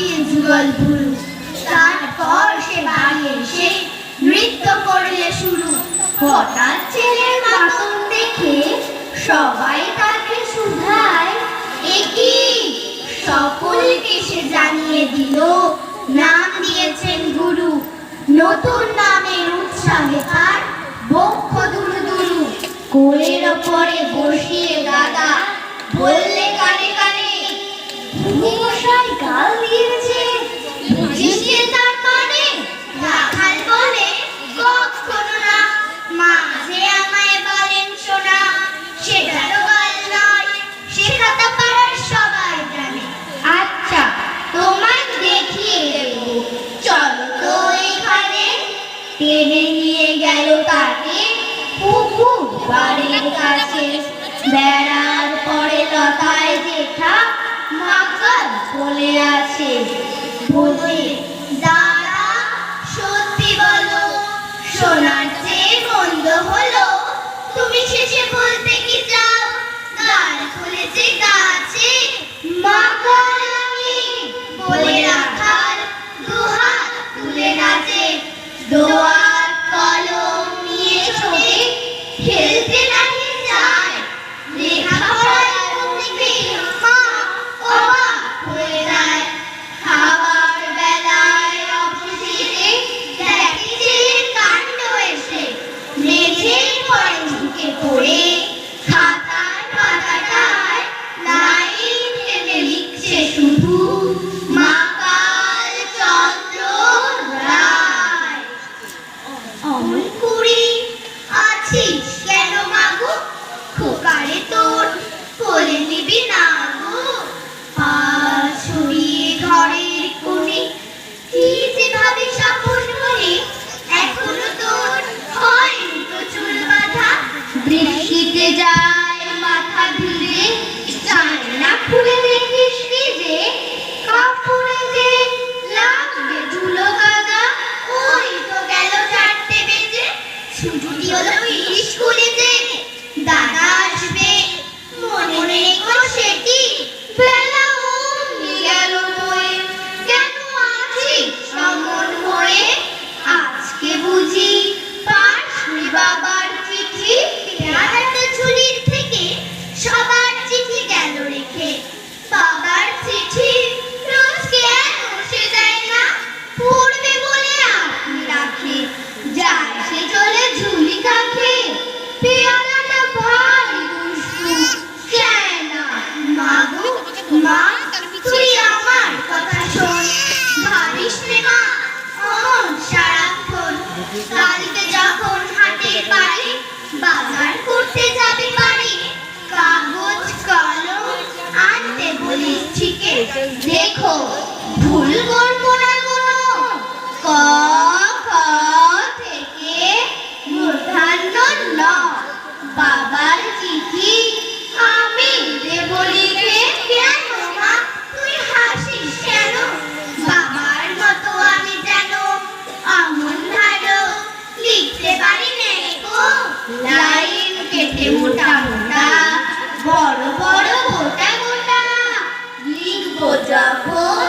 মাটির যুগল ভুরু তারপর সে বাড়ি এসে নৃত্য করলে শুরু। হঠাৎ ছেলের মাতন দেখে সবাই তাকে শুধায়। একি সকলকে সে জানিয়ে দিল, নাম দিয়েছেন গুরু। নতুন নামের উৎসাহে তার বক্ষ দুরু দুরু কোলের ওপরে এলো কাটে পুকুর বাড়ির কাছে। বেড়ার পরে লতায় জেঠা মাকাল চলে আসে বলে দাঁড়া সত্যি বলো, সোনার চেয়ে মন্দ হলো। তুমি শেষে বল Yeah. ভোর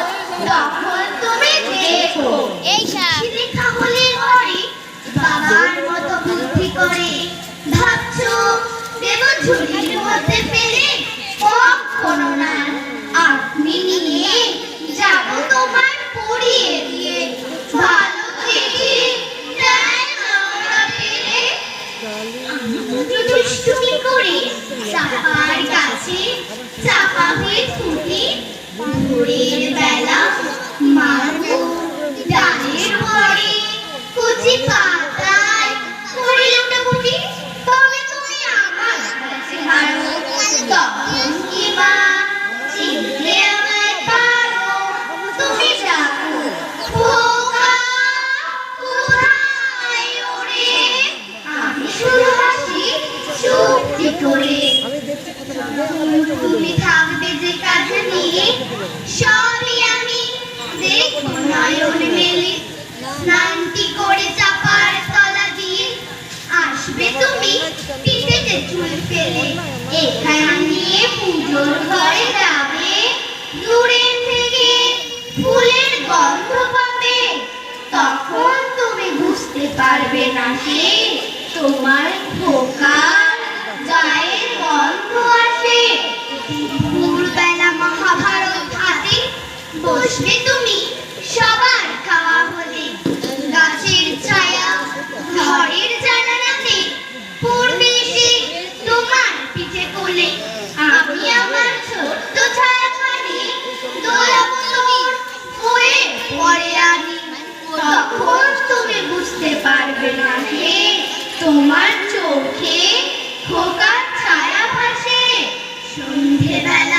তখন তুমি দেখো। এই শিলেখা হলে বাবার মতো বুদ্ধি করে ভাবছ না আপনি নিয়ে যাব তোমার দিয়ে। চাপার কাছে চাপা হয়ে ফুলের গন্ধ পাবে, তখন তুমি বুঝতে পারবে না সে তোমার খোকার গায়ের গন্ধ আসে। ভোরবেলা মহাভারত হাতে বসবে তুমি। সন্ধেবেলা